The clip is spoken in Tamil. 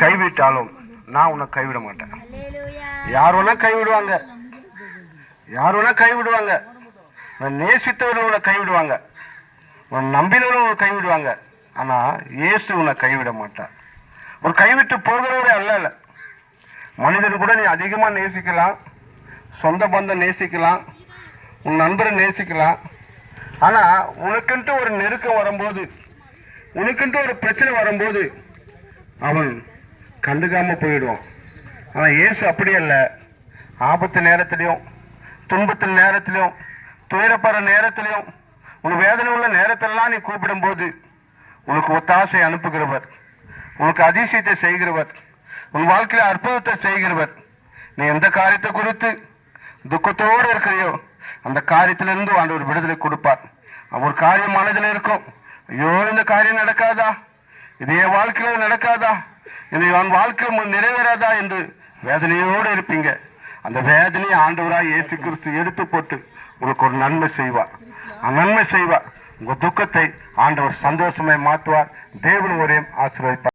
கைவிட்டாலும் நான் உன்னை கைவிட மாட்டேன். யார் வேணா கைவிடுவாங்க? யார் வேணா கைவிடுவாங்க? உன்னை நேசித்தவர்கள் உன்னை கைவிடுவாங்க. உன் நம்பினவர்கள் உன்னை கைவிடுவாங்க. ஆனா இயேசு உன்னை கைவிட மாட்டார். ஒரு கைவிட்டு போகிறவரே அல்ல அல்ல. மனிதன் கூட நீ அதிகமா நேசிக்கலாம். சொந்த பந்தம் நேசிக்கலாம். உன் நண்பரை நேசிக்கலாம். ஆனா உனக்குன்ட்டு ஒரு நெருக்கம் வரும்போது உனக்குன்ட்டு ஒரு பிரச்சனை வரும்போது அவன் கண்டுக்காமல் போயிடுவோம். ஆனால் இயேசு அப்படி இல்லை ஆபத்து நேரத்துலையும் துன்பத்தின் நேரத்துலையும் துயரப்படுற நேரத்துலையும் உன் வேதனை உள்ள நேரத்திலலாம் நீ கூப்பிடும்போது உனக்கு ஒத்தாசை அனுப்புகிறவர். உனக்கு அதிசயத்தை செய்கிறவர். உன் வாழ்க்கையில் அற்புதத்தை செய்கிறவர். நீ எந்த காரியத்தை குறித்து துக்கத்தோடு இருக்கிறையோ அந்த காரியத்திலிருந்து ஆண்டவர் விடுதலை கொடுப்பார். ஒரு காரியம் மனதில் இருக்கும். ஐயோ இந்த காரியம் நடக்காதா? இது என் வாழ்க்கையில் நடக்காதா? இது என் வாழ்க்கை நிறைவேறாதா என்று வேதனையோடு இருப்பீங்க. அந்த வேதனையை ஆண்டவராய் இயேசு கிறிஸ்து எடுத்து போட்டு உங்களுக்கு ஒரு நன்மை செய்வார். நன்மை செய்வார். உங்கள் துக்கத்தை ஆண்டவர் சந்தோஷமாய் மாற்றுவார். தேவன் ஒரே ஆசீர்வதிப்பார்.